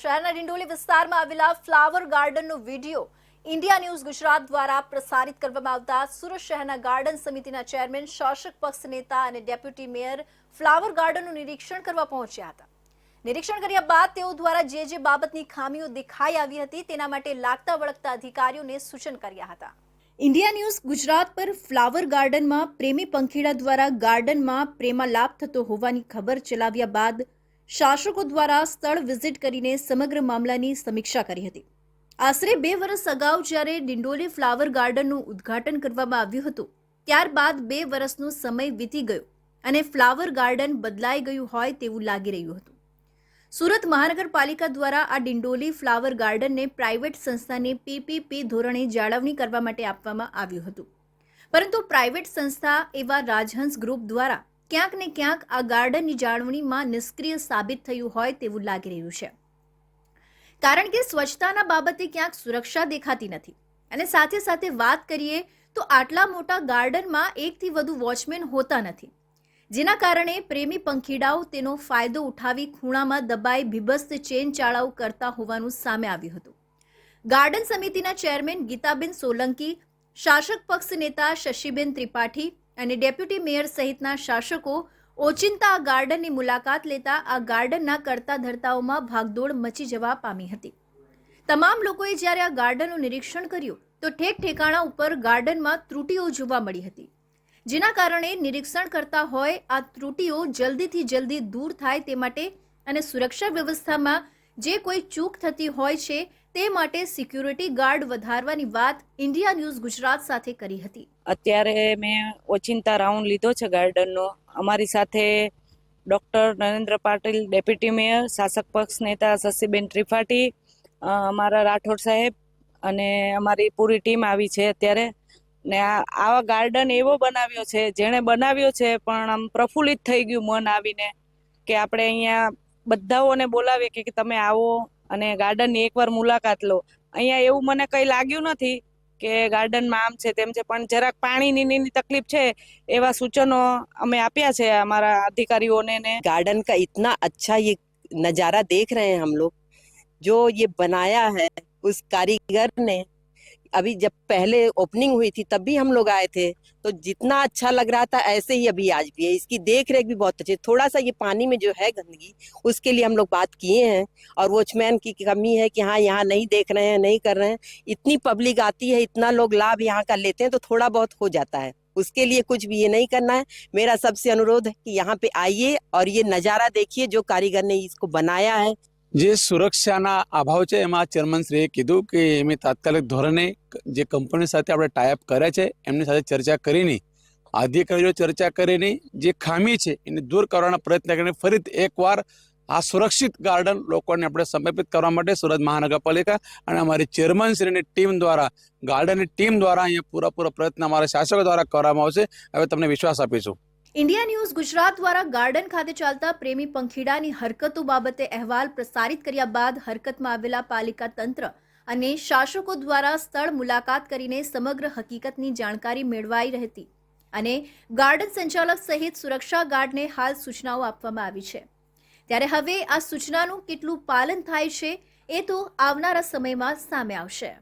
શહેરના ડિંડોલી વિસ્તારમાં આવેલા ફ્લાવર ગાર્ડનનો વીડિયો ઇન્ડિયા ન્યૂઝ ગુજરાત દ્વારા પ્રસારિત કરવામાં આવતા સુરત શહેરના ગાર્ડન સમિતિના ચેરમેન, શાસક પક્ષ નેતા અને ડેપ્યુટી મેયર ફ્લાવર ગાર્ડનનું નિરીક્ષણ કરવા પહોંચ્યા હતા. નિરીક્ષણ કર્યા બાદ તેઓ દ્વારા જે જે બાબતની ખામીઓ દેખાઈ આવી હતી તેના માટે લાગતા વળગતા અધિકારીઓને સૂચન કર્યા હતા. ઇન્ડિયા ન્યૂઝ ગુજરાત પર ફ્લાવર ગાર્ડનમાં પ્રેમી પંખીડા દ્વારા ગાર્ડનમાં પ્રેમાલાપ થતો હોવાની ખબર ચલાવ્યા બાદ શાસકો દ્વારા સ્થળ વિઝિટ કરીને સમગ્ર મામલાની સમીક્ષા કરી હતી. આશરે બે વર્ષ અગાઉ જ્યારે ડિંડોલી ફ્લાવર ગાર્ડનનું ઉદ્ઘાટન કરવામાં આવ્યું હતું, ત્યારબાદ બે વર્ષનો સમય વીતી ગયો અને ફ્લાવર ગાર્ડન બદલાઈ ગયું હોય તેવું લાગી રહ્યું હતું. સુરત મહાનગરપાલિકા દ્વારા આ ડિંડોલી ફ્લાવર ગાર્ડનને પ્રાઇવેટ સંસ્થાને પીપીપી ધોરણે જાળવણી કરવા માટે આપવામાં આવ્યું હતું. પરંતુ પ્રાઇવેટ સંસ્થા એવા રાજહંસ ગ્રુપ દ્વારા ક્યાંક ને ક્યાંક આ ગાર્ડનની જાળવણીમાં નિષ્ક્રિય સાબિત થયું હોય તેવું લાગી રહ્યું છે. કારણ કે સ્વચ્છતાના બાબતે ક્યાંક સુરક્ષા દેખાતી નથી. અને સાથે સાથે વાત કરીએ તો આટલા મોટા ગાર્ડનમાં એકથી વધુ વોચમેન હોતા નથી. જેના કારણે પ્રેમી પંખીડાઓ તેનો ફાયદો ઉઠાવી ખૂણામાં દબાઈ બીભત્સ ચેન ચાળાઓ કરતા હોવાનું સામે આવ્યું હતું. ગાર્ડન સમિતિના ચેરમેન ગીતાબેન સોલંકી, શાસક પક્ષ નેતા શશીબેન ત્રિપાઠી અને ડેપ્યુટી મેયર સહિતના શાસકો ઓચિંતા આ ગાર્ડનની મુલાકાત લેતા આ ગાર્ડનના કરતા ધરતાઓમાં ભાગદોડ મચી જવા પામી હતી. તમામ લોકોએ જ્યારે આ ગાર્ડનનું નિરીક્ષણ કર્યું, તો ઠેક ઠેકાણા ઉપર ગાર્ડનમાં ત્રુટીઓ જોવા મળી હતી. જેના કારણે નિરીક્ષણ કરતા હોય, આ ત્રુટીઓ જલ્દીથી જલ્દી દૂર થાય તે માટે અને સુરક્ષા વ્યવસ્થામાં જે કોઈ ચૂક થતી હોય છે તે માટે સિક્યુરિટી ગાર્ડ વધારવાની વાત ઇન્ડિયા ન્યૂઝ ગુજરાત સાથે કરી હતી. અત્યારે મેં ઓચિંતા રાઉન્ડ લીધો છે ગાર્ડનનો. અમારી સાથે doctor Narendra Patil, deputy mayor, શાસક પક્ષ નેતા શશીબેન ત્રિપાઠી અમારા રાઠોડ સાહેબ અને અમારી પૂરી ટીમ આવી છે અત્યારે. ને આવા ગાર્ડન એવો બનાવ્યો છે, જેણે બનાવ્યો છે, પણ આમ પ્રફુલ્લિત થઈ ગયું મન આવીને કે આપણે અહીંયા બધાઓને બોલાવીએ કે તમે આવો અને ગાર્ડનની એકવાર મુલાકાત લો અહીંયા એવું મને કંઈ લાગ્યું નથી કે ગાર્ડનમાં આમ છે તેમ છે પણ જરાક પાણીની ની તકલીફ છે એવા સૂચનો અમે આપ્યા છે અમારા અધિકારીઓને ને गार्डन का इतना अच्छा ये नज़ारा देख रहे हैं हम लोग जो ये बनाया है उस कारीगर ने अभी जब पहले ओपनिंग हुई थी, तब भी हम लोग आए थे। तो जितना अच्छा लग रहा था, ऐसे ही अभी आज भी है। इसकी देख रेख भी बहुत अच्छी थोड़ा सा ये पानी में जो है गंदगी, उसके लिए हम लोग बात किए हैं। और वॉचमैन की कमी है कि हाँ यहाँ नहीं देख रहे हैं, नहीं कर रहे हैं। इतनी पब्लिक आती है, इतना लोग लाभ यहाँ का लेते हैं तो थोड़ा बहुत हो जाता है। उसके लिए कुछ भी ये नहीं करना है। मेरा सबसे अनुरोध है कि यहाँ पे आइए और ये नज़ारा देखिए, जो कारीगर ने इसको बनाया है। જે સુરક્ષાના અભાવ છે, એમાં ચેરમેનશ્રીએ કીધું કે એમની તાત્કાલિક ધોરણે જે કંપની સાથે આપણે ટાઈપ કર્યા છે, એમની સાથે ચર્ચા કરીને, અધિકારીઓ ચર્ચા કરીને જે ખામી છે, એને દૂર કરવાના પ્રયત્ન કરીને ફરીથી એકવાર આ સુરક્ષિત ગાર્ડન લોકોને આપણે સમર્પિત કરવા માટે સુરત મહાનગરપાલિકા અને અમારી ચેરમેનશ્રીની ટીમ દ્વારા, ગાર્ડનની ટીમ દ્વારા અહીંયા પૂરાપૂરો પ્રયત્ન અમારા શાસકો દ્વારા કરવામાં આવશે. હવે તમને વિશ્વાસ આપીશું. ઇન્ડિયા ન્યૂઝ ગુજરાત દ્વારા ગાર્ડન ખાતે ચાલતા પ્રેમી પંખીડાની હરકતો બાબતે અહેવાલ પ્રસારિત કર્યા બાદ હરકતમાં આવેલા પાલિકા તંત્ર અને શાસકો દ્વારા સ્થળ મુલાકાત કરીને સમગ્ર હકીકતની જાણકારી મેળવાઈ રહેતી અને ગાર્ડન સંચાલક સહિત સુરક્ષા ગાર્ડને હાલ સૂચનાઓ આપવામાં આવી છે. ત્યારે હવે આ સૂચનાનું કેટલું પાલન થાય છે એ તો આવનારા સમયમાં સામે આવશે.